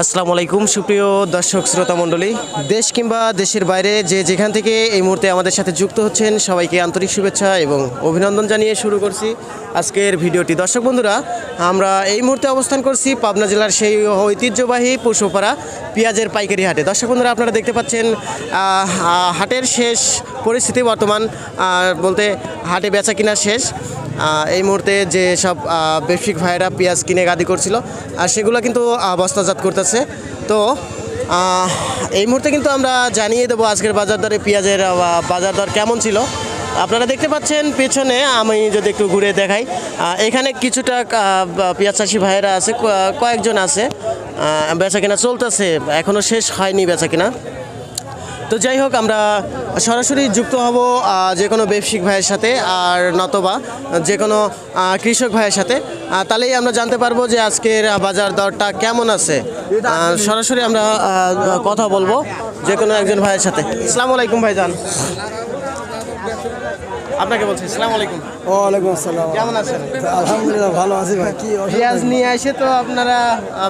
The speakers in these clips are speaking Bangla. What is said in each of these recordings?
আসসালামু আলাইকুম সুপ্রিয় দর্শক শ্রোতা মণ্ডলী। দেশ কিংবা দেশের বাইরে যে যেখান থেকে এই মুহূর্তে আমাদের সাথে যুক্ত হচ্ছেন, সবাইকে আন্তরিক শুভেচ্ছা এবং অভিনন্দন জানিয়ে শুরু করছি আজকের ভিডিওটি। দর্শক বন্ধুরা, আমরা এই মুহূর্তে অবস্থান করছি পাবনা জেলার সেই ঐতিহ্যবাহী পশুপাড়া পেঁয়াজের পাইকারি হাটে। দর্শক বন্ধুরা, আপনারা দেখতে পাচ্ছেন হাটের শেষ পরিস্থিতি বর্তমান বলতে হাটে বেচা কিনা শেষ। এই মুহূর্তে যে সব ব্যবসায়িক ভাইয়েরা পেঁয়াজ কিনে গাদি করছিল, আর সেগুলো কিন্তু বস্তাজাত করতেছে। তো এই মুহূর্তে কিন্তু আমরা জানিয়ে দেবো আজকের বাজার দরে পেঁয়াজের বাজার দর কেমন ছিল। আপনারা দেখতে পাচ্ছেন পেছনে, আমি যদি একটু ঘুরে দেখাই এখানে কিছুটা পেঁয়াজ চাষি ভাইয়েরা আছে কয়েকজন আছে বেচা কিনা চলতেছে এখনও শেষ হয়নি বেচা কিনা। তো যাই হোক, আমরা সরাসরি যুক্ত হব যে কোনো ব্যবসায়িক ভাইয়ের সাথে আর নতবা যে কোনো কৃষক ভাইয়ের সাথে। তাহলেই আমরা জানতে পারব যে আজকের বাজার দরটা কেমন আছে। সরাসরি আমরা কথা বলব যে কোনো একজন ভাইয়ের সাথে। আসসালামু আলাইকুম ভাইজান। আপনাকে বলছি আসসালামু আলাইকুম। ওয়ালাইকুম আসসালাম। কেমন আছেন? আলহামদুলিল্লাহ ভালো আছি ভাই কি পেঁয়াজ নিয়ে এসে তো আপনারা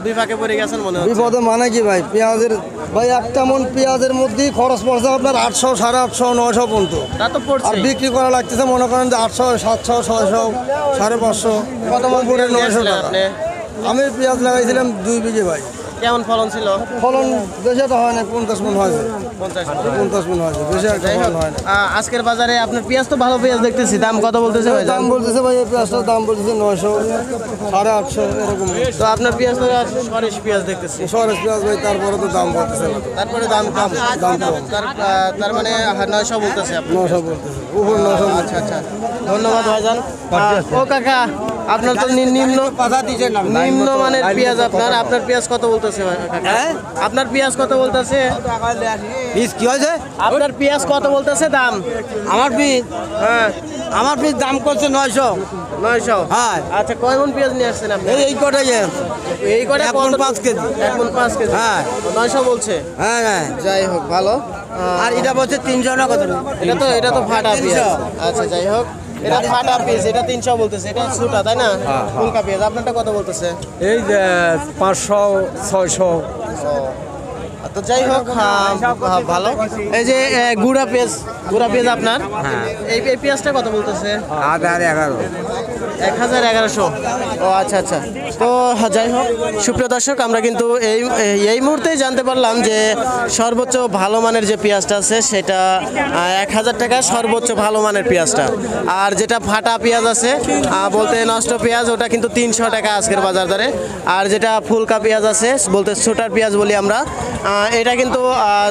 বিপাকে পড়ে গেছেন মনে হচ্ছে। বিপদে মানে কি ভাই পেঁয়াজের ভাই একটা মন পেঁয়াজের মধ্যেই খরচ পড়ছে আপনার আটশো সাড়ে আটশো নশো পর্যন্ত। তা তো আর পড়ছে বিক্রি করা লাগতেছে মনে করেন যে আটশো সাতশো ছয়শো সাড়ে পাঁচশো কত মন টাকা। আপনি? আমি পেঁয়াজ লাগাইছিলাম দুই বিঘে ভাই। কেমন ফলন ছিল? ফলন বেশি একটা হয় না পঞ্চাশ মন হয়েছে পঞ্চাশ পঞ্চাশ মন হয়েছে বেশি একটা ফলন হয় না আজকের বাজারে আপনার পেঁয়াজ তো ভালো পেঁয়াজ দেখতেছি দাম কত বলতেছে ভাই? দাম বলতেছে ভাই এই পেঁয়াজটার দাম বলতেছে নয়শো সাড়ে আটশো এরকম। তো আপনার পেঁয়াজ তো সরেশ পেঁয়াজ দেখতেছি। সরেশ পেঁয়াজ ভাই তারপরে তো দাম বলতেছে তারপরে দাম কম। দাম কম। তার আহ, তার মানে নয়শো বলতেছে আপনি। নশো বলতেছে উপর নশো আচ্ছা আচ্ছা। ধন্যবাদ ভাইজান। ও কাকা আপনার তো নি- নিম্ন নিম্ন মানের পেঁয়াজ আপনার। আপনার পেঁয়াজ কত বলতেছে ভাই? কাকা? আপনার পেঁয়াজ কত বলতেছে? পিস কি হয়েছে? আপনার পেঁয়াজ কত বলতেছে দাম? আমার পিস হ্যাঁ। আমার পিস দাম করছে নয়শো। নয়শো? হ্যাঁ। আচ্ছা কয় মন পেঁয়াজ নিয়ে আসছেন আপনি? এই কটাই এই কটা এক পাঁচ কেজি। এক পাঁচ কেজি। হ্যাঁ। নয়শো বলছে? হ্যাঁ হ্যাঁ। যাই হোক ভালো। আর এটা বলছে তিনশো না কত? এটা তো এটা তো ফাটা পিস আচ্ছা যাই হোক। এটা ফাটা পিস এটা তিনশো বলতেছে এটা সুটা তাই না? হ্যাঁ, ফুলকা পিস আপনারটা কত বলতেছে? এই যে পাঁচশো ছয়শো। তো যাই হোক ভালো। এই যে গুড়া পেঁয়াজ গুড়া পেঁয়াজ আপনার? এই এই পেঁয়াজটা কত বলতেছে? আর এগারো। এক হাজার এগারোশো। ও আচ্ছা আচ্ছা। তো যাই হোক সুপ্রিয় দর্শক আমরা কিন্তু এই এই মুহূর্তেই জানতে পারলাম যে সর্বোচ্চ ভালো মানের যে পেঁয়াজটা আছে সেটা এক হাজার টাকা সর্বোচ্চ ভালো মানের পেঁয়াজটা। আর যেটা ফাটা পেঁয়াজ আছে বলতে নষ্ট পেঁয়াজ ওটা কিন্তু তিনশো টাকা আজকের বাজার দরে। আর যেটা ফুলকা পেঁয়াজ আছে বলতে ছোটার পেঁয়াজ বলি আমরা এটা কিন্তু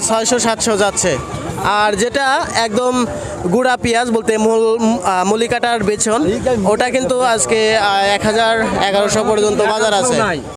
ছয়শো সাতশো যাচ্ছে। আর যেটা একদম গুড়া পেঁয়াজ বলতে মূল মলিকাটার বেছন ওটা কিন্তু আজকে এক হাজার এগারোশো পর্যন্ত বাজার আছে।